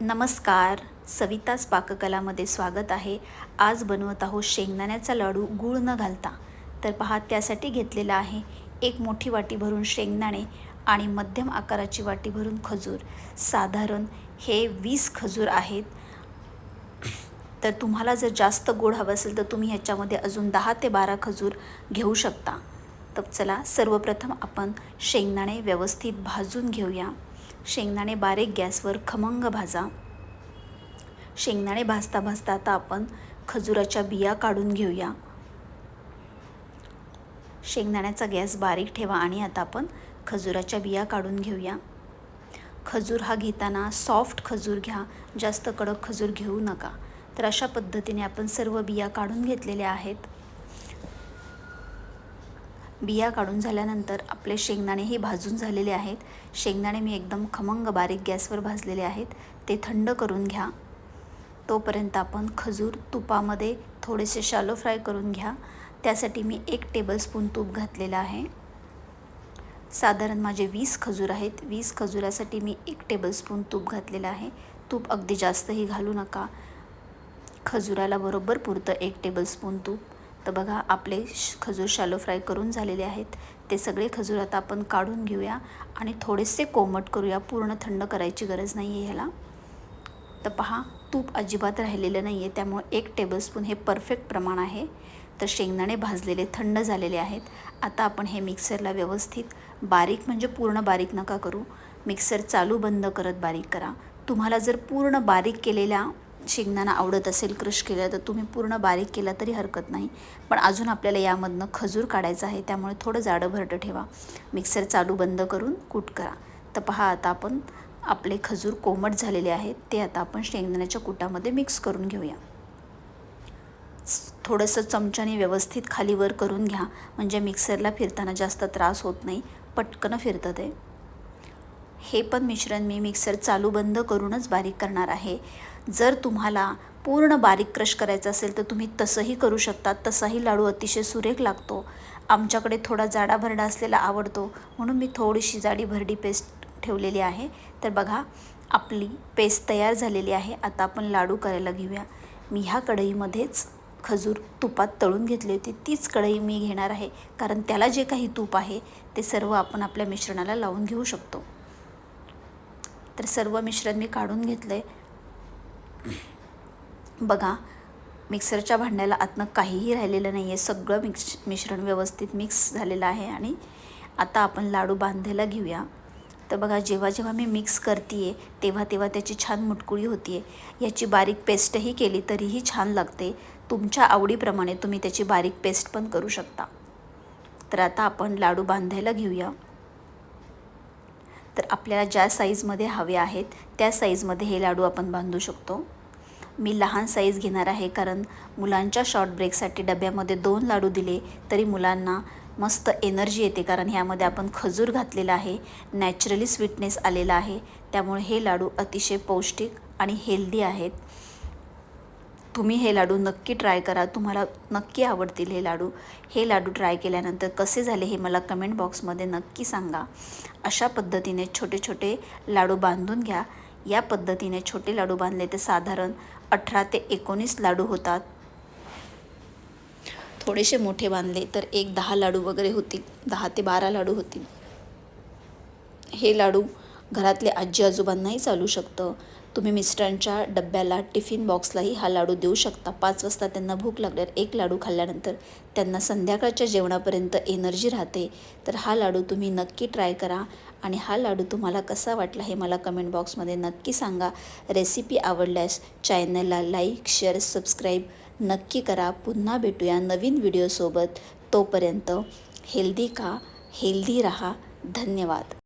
नमस्कार. सविताच पाककलामध्ये स्वागत आहे. आज बनवत आहोत शेंगदाण्याचा लाडू गूळ न घालता. तर पहा त्यासाठी घेतलेला आहे एक मोठी वाटी भरून शेंगदाणे आणि मध्यम आकाराची वाटी भरून खजूर. साधारण हे वीस खजूर आहेत. तर तुम्हाला जर जास्त गोड हवं असेल तर तुम्ही ह्याच्यामध्ये अजून दहा ते बारा खजूर घेऊ शकता. तर चला सर्वप्रथम आपण शेंगदाणे व्यवस्थित भाजून घेऊया. शेंगदाणे बारीक गॅसवर खमंग भाजा. शेंगदाणे भाजता भाजता आता आपण खजुराच्या बिया काढून घेऊया. शेंगदाण्याचा गॅस बारीक ठेवा आणि आता आपण खजुराच्या बिया काढून घेऊया. खजूर हा घेताना सॉफ्ट खजूर घ्या जास्त कडक खजूर घेऊ नका. तर अशा पद्धतीने आपण सर्व बिया काढून घेतलेल्या आहेत. बिया काढून झाल्यानंतर आपले शेंगदाणेही भाजून झालेले आहेत. शेंगदाणे मी एकदम खमंग बारीक गॅसवर भाजलेले आहेत. ते थंड करून घ्या. तोपर्यंत आपण खजूर तुपामध्ये थोडेसे शालो फ्राय करून घ्या. त्यासाठी मी एक टेबलस्पून तूप घातलेलं आहे. साधारण माझे वीस खजूर आहेत. वीस खजुरासाठी मी एक टेबलस्पून तूप घातलेलं आहे. तूप अगदी जास्तही घालू नका. खजुराला बरोबर पुरतं एक टेबलस्पून तूप. तर बघा आपले खजूर शालो फ्राय करून झालेले आहेत. ते सगळे खजूर आता आपण काढून घेऊया आणि थोडेसे कोमट करूया. पूर्ण थंड करायची गरज नाही आहे ह्याला. तर पहा तूप अजिबात राहिलेलं नाही आहे त्यामुळे एक टेबलस्पून हे परफेक्ट प्रमाण आहे. तर शेंगदाणे भाजलेले थंड झालेले आहेत. आता आपण हे मिक्सरला व्यवस्थित बारीक म्हणजे पूर्ण बारीक नका करू. मिक्सर चालू बंद करत बारीक करा. तुम्हाला जर पूर्ण बारीक केलेल्या शेंगदाणा आवडत असेल क्रश केला तर तुम्ही पूर्ण बारीक केला तरी हरकत नाही. पण अजून आपल्याला यामधनं खजूर काढायचं आहे त्यामुळे थोडं जाडं भरडं ठेवा. मिक्सर चालू बंद करून कूट करा. तर पहा आता आपण आपले खजूर कोमट झालेले आहेत ते आता आपण शेंगदाण्याच्या कुटामध्ये मिक्स करून घेऊया. थोडंसं चमच्याने व्यवस्थित खाली वर करून घ्या. म्हणजे मिक्सरला फिरताना जास्त त्रास होत नाही पटकन फिरतं ते. हे पण मिश्रण मी मिक्सर चालू बंद करूनच बारीक करणार आहे. जर तुम्हाला पूर्ण बारीक क्रश करायचं असेल तर तुम्ही तसंही करू शकता तसाही लाडू अतिशय सुरेख लागतो. आमच्याकडे थोडा जाडा भरडा असलेला आवडतो. म्हणून मी थोडीशी जाडी भरडी पेस्ट ठेवलेली आहे. तर बघा आपली पेस्ट तयार झालेली आहे. आता आपण लाडू करायला घेऊया. मी ह्या कढईमध्येच खजूर तुपात तळून घेतली होती. तीच कढई मी घेणार आहे. कारण त्याला जे काही तूप आहे ते सर्व आपण आपल्या मिश्रणाला लावून घेऊ शकतो. तर सर्व मिश्रण मी काढून घेतलं आहे बघा मिक्सरच्या भांड्याला आतनं काहीही राहिलेलं नाही आहे सगळं मिक्स मिश्रण व्यवस्थित मिक्स झालेलं आहे आणि आता आपण लाडू बांधायला घेऊया. तर बघा जेव्हा जेव्हा मी मिक्स करते आहे तेव्हा तेव्हा त्याची छान मुटकुळी होती आहे याची बारीक पेस्टही केली तरीही छान लागते. तुमच्या आवडीप्रमाणे तुम्ही त्याची बारीक पेस्ट पण करू शकता. तर आता आपण लाडू बांधायला घेऊया. तर आपल्याला ज्या साईजमध्ये हवे आहेत त्या साईजमध्ये हे लाडू आपण बांधू शकतो. मी लहान साईज घेणार आहे कारण मुलांच्या शॉर्ट ब्रेकसाठी डब्यामध्ये दोन लाडू दिले तरी मुलांना मस्त एनर्जी येते कारण ह्यामध्ये आपण खजूर घातलेला आहे नॅचरली स्वीटनेस आलेला आहे. त्यामुळे हे लाडू अतिशय पौष्टिक आणि हेल्दी आहेत. तुम्ही हे लाडू नक्की ट्राय करा. तुम्हाला नक्की आवडतील हे लाडू. हे लाडू ट्राय केल्यानंतर कसे झाले हे मला कमेंट बॉक्समध्ये नक्की सांगा. अशा पद्धतीने छोटे छोटे लाडू बांधून घ्या. या पद्धतीने छोटे लाडू बांधले तर साधारण अठरा ते एकोणीस लाडू होतात. थोडेसे मोठे बांधले तर एक दहा लाडू वगैरे होतील. दहा ते बारा लाडू होतील. हे लाडू घरातले आजी आजोबांनाही चालू शकतं. तुम्ही मिस्टरांच्या डब्याला टिफिन बॉक्सलाही हा लाडू देऊ शकता. पाच वाजता त्यांना भूक लागल्यावर एक लाडू खाल्ल्यानंतर त्यांना संध्याकाळच्या जेवणापर्यंत एनर्जी राहते. तर हा लाडू तुम्ही नक्की ट्राय करा आणि हा लाडू तुम्हाला कसा वाटला हे मला कमेंट बॉक्समध्ये नक्की सांगा. रेसिपी आवडल्यास चॅनलला लाईक शेअर सबस्क्राईब नक्की करा. पुन्हा भेटूया नवीन व्हिडिओसोबत. तोपर्यंत हेल्दी का हेल्दी रहा. धन्यवाद.